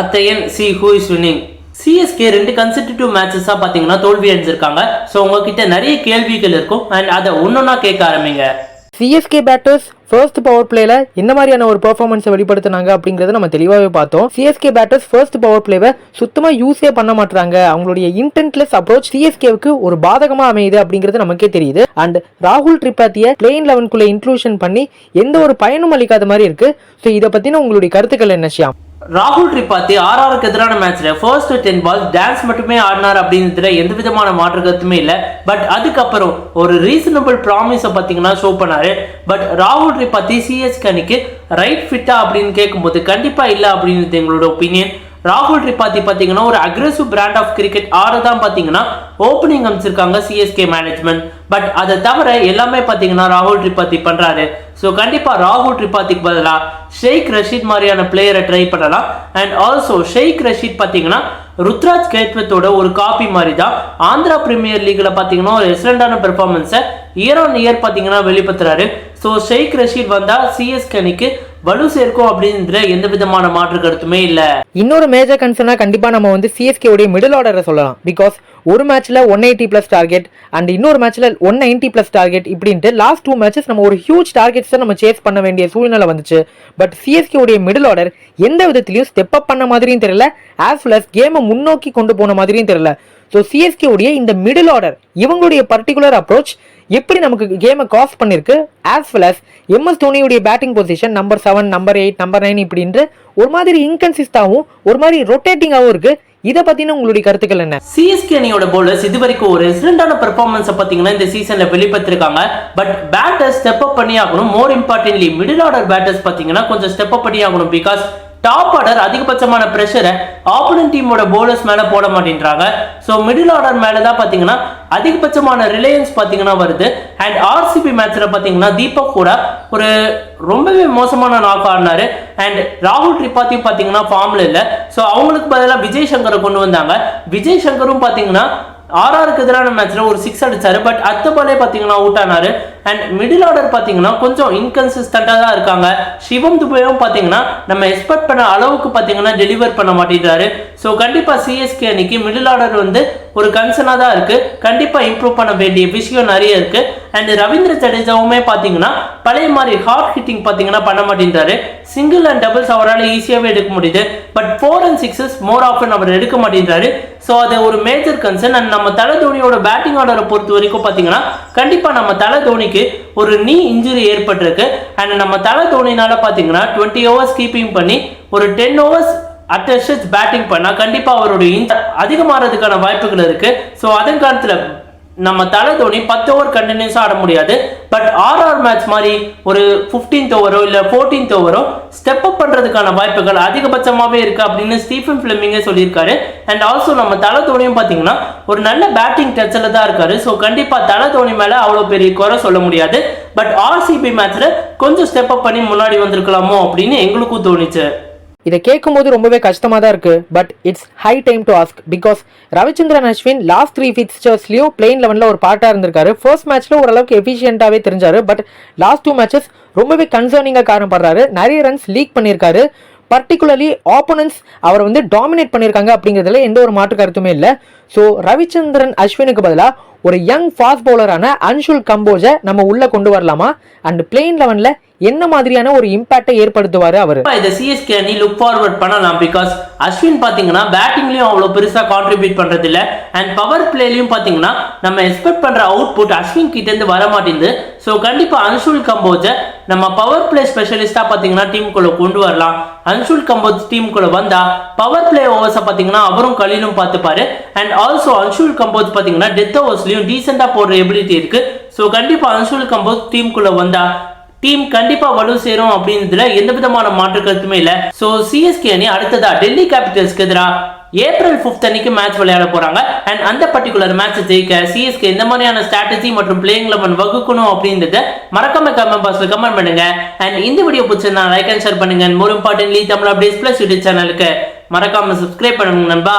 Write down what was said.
அத்தையன் see who is winning CSK ரெண்டு consecutive மேட்சஸாக பார்த்தீங்கன்னா தோல்வி அடைஞ்சிருக்காங்க. ஸோ உங்ககிட்ட நிறைய கேள்விகள் இருக்கும். அண்ட் அதை ஒன்றொன்னா கேட்க ஆரம்பிங்க. சிஎஸ்கே பேட்டர்ஸ் ஃபர்ஸ்ட் பவர் பிளேல என்ன மாதிரியான ஒரு பெர்ஃபார்மன்ஸை வெளிப்படுத்தினாங்க அப்படிங்கறத நம்ம தெளிவாகவே பார்த்தோம். சிஎஸ்கே பேட்டர்ஸ் ஃபர்ஸ்ட் பவர் பிளேவை சுத்தமா யூஸே பண்ண மாட்டாங்க அவங்களுடைய இன்டென்ட்லெஸ் அப்ரோச் சிஎஸ்கேவுக்கு ஒரு பாதகமா அமையுது அப்படிங்கிறது நமக்கே தெரியுது. அண்ட் ராகுல் திரிபாத்தியை பிளேன் லெவன்குள்ள இன்க்ளூஷன் பண்ணி எந்த ஒரு பயனும் அளிக்காத மாதிரி இருக்கு. ஸோ இதை பத்தின உங்களுடைய கருத்துக்கள் என்ன ஷியாம்? ராகுல் திரிபாத்தி ஆர்ஆருக்கு எதிரான மேட்ச்ல ஃபர்ஸ்ட் டென் பால் டான்ஸ் மட்டுமே ஆடினார் அப்படின்றதுல எந்த விதமான மாற்று கருத்துமே இல்லை. பட் அதுக்கப்புறம் ஒரு ரீசனபிள் ப்ராமிஸை பார்த்தீங்கன்னா ஷோ பண்ணாரு. பட் ராகுல் திரிபாத்தி சிஎஸ்கே அணிக்கு ரைட் ஃபிட்டா அப்படின்னு கேட்கும்போது கண்டிப்பா இல்லை அப்படின்றது எங்களோட ஒப்பீனியன் ராகுல் திரிபாத்தி பார்த்தீங்கன்னா ஒரு அக்ரெசிவ் பிராண்ட் ஆஃப் கிரிக்கெட் ஆடதான் பார்த்தீங்கன்னா ஓப்பனிங் அமைச்சிருக்காங்க சிஎஸ்கே மேனேஜ்மெண்ட் பட் அதை தவிர எல்லாமே பார்த்தீங்கன்னா ராகுல் திரிபாத்தி பண்ணுறாரு ஸோ கண்டிப்பாக ராகுல் திரிபாத்திக்கு பதிலாக ஷேக் ரஷீத் மாதிரியான பிளேயரை ட்ரை பண்ணலாம். அண்ட் ஆல்சோ ஷேக் ரஷீத் பார்த்தீங்கன்னா ருத்ராஜ் கேத்வத்தோட ஒரு காப்பி மாதிரி தான் ஆந்திரா பிரீமியர் லீக்ல பார்த்தீங்கன்னா ஒரு எக்ஸலண்டான பெர்ஃபார்மன்ஸை இயர் ஆன் இயர் பார்த்தீங்கன்னா வெளிப்படுத்துறாரு. ஸோ ஷேக் ரஷீத் வந்தா சிஎஸ்கே அணிக்கு வலு சேர்க்கும் அப்படின்ற எந்த விதமான மாற்று கருத்துமே இல்ல. இன்னொரு மேஜர் கன்சர்னா கண்டிப்பா நம்ம வந்து சிஎஸ்கே உடைய மிடில் ஆர்டரை சொல்லலாம். பிகாஸ் ஒரு மேட்ச்ல one eighty plus target and இன்னொரு மேட்ச்ல ஒன் நைன்டி பிளஸ் டார்கெட் இப்படின்ட்டு லாஸ்ட் டூ மேட்சஸ் நம்ம ஒரு ஹியூஜ் டார்கெட்ஸ் நம்ம சேஸ் பண்ண வேண்டிய சூழ்நிலை வந்துச்சு. பட் சிஎஸ்கே உடைய மிடில் ஆர்டர் எந்த விதத்திலையும் ஸ்டெப் அப் பண்ண மாதிரியும் தெரியல ஆஸ் வெல் அஸ் கேமை முன்னோக்கி கொண்டு போன மாதிரியும் தெரியல. ஸோ சிஎஸ்கே உடைய இந்த மிடில் ஆர்டர் இவங்களுடைய பர்டிகுலர் அப்ரோச் எப்படி நமக்கு கேமை காஸ் பண்ணியிருக்கு as well as MS தோனியுடைய batting position number seven number eight number nine இப்படின்ற ஒரு மாதிரி இன்கன்சிஸ்டாகவும் ஒரு மாதிரி ரொட்டேட்டிங்காகவும் இருக்கு. இதை பத்தின உங்களுடைய கருத்துக்கள் என்ன? சிஎஸ்கே அணியோட பவுலர்ஸ் இது வரைக்கும் ஒரு ரெசிடண்டான பெர்ஃபார்மன்ஸ் பாத்தீங்கன்னா இந்த சீசன்ல வெளிப்பட்டிருக்காங்க. பட் பேட்டர்ஸ் ஸ்டெப் அப் பண்ணி ஆகணும். More importantly middle order batters பார்த்தீங்கன்னா கொஞ்சம் ஸ்டெப் அப் பண்ணி ஆகணும் பிகாஸ் டாப் ஆர்டர் அதிகபட்சமான ப்ரெஷரை ஆப்போனன்ட் டீமோட போலர்ஸ் மேலே போட மாட்டேன்றாங்க. ஸோ மிடில் ஆர்டர் மேலே தான் பார்த்தீங்கன்னா அதிகபட்சமான ரிலையன்ஸ் பார்த்தீங்கன்னா வருது. அண்ட் ஆர்சிபி மேட்ச்சில் பார்த்தீங்கன்னா தீபக் கூட ஒரு ரொம்பவே மோசமான நாக் ஆடினாரு. அண்ட் ராகுல் திரிபாத்தியும் பார்த்தீங்கன்னா ஃபார்மில் இல்லை. ஸோ அவங்களுக்கு பதிலாக விஜய் சங்கரை கொண்டு வந்தாங்க. விஜய் சங்கரும் பார்த்தீங்கன்னா ஆர்ஆருக்கு எதிரான மேட்ச்ல ஒரு சிக்ஸ் அடிச்சாரு. பட் அத்த பாலே பார்த்தீங்கன்னா அவுட் ஆனாரு. அண்ட் மிடில் ஆர்டர் பார்த்தீங்கன்னா கொஞ்சம் இன்கன்சிஸ்டண்டாக தான் இருக்காங்க. சிவம் துபையும் பார்த்தீங்கன்னா நம்ம எக்ஸ்பெக்ட் பண்ண அளவுக்கு பார்த்தீங்கன்னா டெலிவர் பண்ண மாட்டேங்கிறாரு. ஸோ கண்டிப்பாக சிஎஸ்கே அன்னைக்கு மிடில் ஆர்டர் வந்து ஒரு கன்சர்னாக தான் இருக்குது கண்டிப்பாக இம்ப்ரூவ் பண்ண வேண்டிய விஷயம் நிறைய இருக்குது அண்ட் ரவீந்திர ஜடேஜாவுமே பார்த்தீங்கன்னா பழைய மாதிரி ஹார்ட் ஹிட்டிங் பார்த்தீங்கன்னா பண்ண மாட்டேங்கிறாரு. சிங்கிள் அண்ட் டபுள்ஸ் அவரால் ஈஸியாகவே எடுக்க முடியுது. But four and sixes more often அவர் எடுக்க மாட்டேங்கிறாரு. ஸோ அது ஒரு மேஜர் கன்சர்ன் அண்ட் நம்ம தலை தோனியோட பேட்டிங் ஆர்டரை பொறுத்த வரைக்கும் பார்த்தீங்கன்னா கண்டிப்பாக நம்ம தலை தோனிக்கு ஒரு நீ இன்ஜுரி ஏற்பட்டிருக்கு. அண்ட் நம்ம தலை தோனினால பார்த்தீங்கன்னா டுவெண்ட்டி ஓவர்ஸ் கீப்பிங் பண்ணி ஒரு டென் ஓவர்ஸ் அட்டஸ்ட் பேட்டிங் பண்ணால் கண்டிப்பாக அவருடைய இன்ஜ அதிகமாகிறதுக்கான வாய்ப்புகள் இருக்குது ஸோ அதன் காலத்தில் நம்ம தலை தோனி பத்து ஓவர் கண்டினியூஸாக ஆட முடியாது. பட் ஆர்ஆர் மேட்ச் மாதிரி ஒரு ஃபிஃப்டீன்த் ஓவரோ இல்லை ஃபோர்டீன்த் ஓவரோ ஸ்டெப் அப் பண்ணுறதுக்கான வாய்ப்புகள் அதிகபட்சமாகவே இருக்கு அப்படின்னு ஸ்டீஃபன் ஃபிளமிங்கே சொல்லியிருக்காரு. அண்ட் ஆல்சோ நம்ம தலை தோனியும் பார்த்தீங்கன்னா ஒரு நல்ல பேட்டிங் டச்சில் தான் இருக்காரு. ஸோ கண்டிப்பாக தலை தோனி மேலே அவ்வளோ பெரிய குறை சொல்ல முடியாது. பட் ஆர்சிபி மேட்ச்சில் கொஞ்சம் ஸ்டெப் அப் பண்ணி முன்னாடி வந்திருக்கலாமோ அப்படின்னு எங்களுக்கும் தோணுச்சு. இதை கேட்கும்போது ரொம்பவே கஷ்டமாக தான் இருக்குது but it's high time to ask because Ravichandran Ashwin last three ஃபிக்ஸ்டர்ஸ்லையும் playing லெவனில் ஒரு பார்ட்டாக இருந்திருக்காரு. ஃபர்ஸ்ட் மேட்ச்சில் ஓரளவுக்கு எஃபிஷியண்ட்டாகவே தெரிஞ்சாரு. பட் லாஸ்ட் டூ மேட்சஸ் ரொம்பவே கன்சர்னிங்காக காரணப்படுறாரு. நிறைய ரன்ஸ் லீக் பண்ணியிருக்காரு. பர்டிகுலர்லி ஆப்போனன்ஸ் அவரை வந்து டாமினேட் பண்ணியிருக்காங்க அப்படிங்கிறதுல எந்த ஒரு மாற்று கருத்துமே இல்லை. ஸோ ரவிச்சந்திரன் அஸ்வினுக்கு பதிலாக ஒரு யங் ஃபாஸ்ட் பவுலரான அன்ஷுல் கம்போஜை நம்ம உள்ளே கொண்டு வரலாமா? அண்ட் பிளேன் லெவனில் என்ன மாதிரியான ஒரு இம்பாக்டை ஏற்படுத்துவாரு அவர்? இதை சிஎஸ்கே அணி லுக் ஃபார்வர்ட் பண்ணலாம் பிகாஸ் அஸ்வின் பாத்தீங்கன்னா பேட்டிங்லயும் அவ்வளவு பெருசா கான்ட்ரிபியூட் பண்ணுறது இல்லை அண்ட் பவர் பிளேலயும் பாத்தீங்கன்னா நம்ம எக்ஸ்பெக்ட் பண்ற அவுட்புட் அஸ்வின் கிட்டேருந்து வர மாட்டேங்குது. ஸோ கண்டிப்பா அன்சுல் கம்போஜை நம்ம பவர் பிளே ஸ்பெஷலிஸ்டா பாத்தீங்கன்னா டீமுக்குள்ள கொண்டு வரலாம். அன்சுல் கம்போஜ் டீமுக்குள்ள வந்தா பவர் பிளே ஓவர்ஸை பாத்தீங்கன்னா அவரும் கலிலும் பார்த்துப்பாரு. அண்ட் ஆல்சோ அன்ஷுல் கம்போஜ் பாத்தீங்கன்னா டெத் ஓவர்ஸ்லையும் டீசெண்டாக போடுற எபிலிட்டி இருக்கு. ஸோ கண்டிப்பா அன்சுல் கம்போஜ் டீமுக்குள்ள வந்தா டீம் கண்டிப்பா வலு சேரும் அப்படின்றதுல எந்த விதமான மாற்று கருத்துமே இல்ல. சோ சிஎஸ்கே அணி அடுத்ததா டெல்லி கேபிட்டல்ஸ்க்கு எதிராக ஏப்ரல் ஃபிஃப்த் அன்னைக்கு மேட்ச் விளையாட போறாங்க. அண்ட் அந்த பர்டிகுலர் மேட்ச் ஜெயிக்க சிஎஸ்கே இந்த மாதிரியான ஸ்ட்ராட்டஜி மற்றும் பிளேயிங் லெவன் வகுக்கணும் அப்படின்றத மறக்காம கமெண்ட் பாக்ஸ்ல கமெண்ட் பண்ணுங்க. அண்ட் இந்த வீடியோ பிடிச்சிருந்தா லைக் அண்ட் ஷேர் பண்ணுங்க. More importantly Tamil updates plus YouTube சேனலுக்கு மறக்காம சப்ஸ்கிரைப் பண்ணுங்க நண்பா.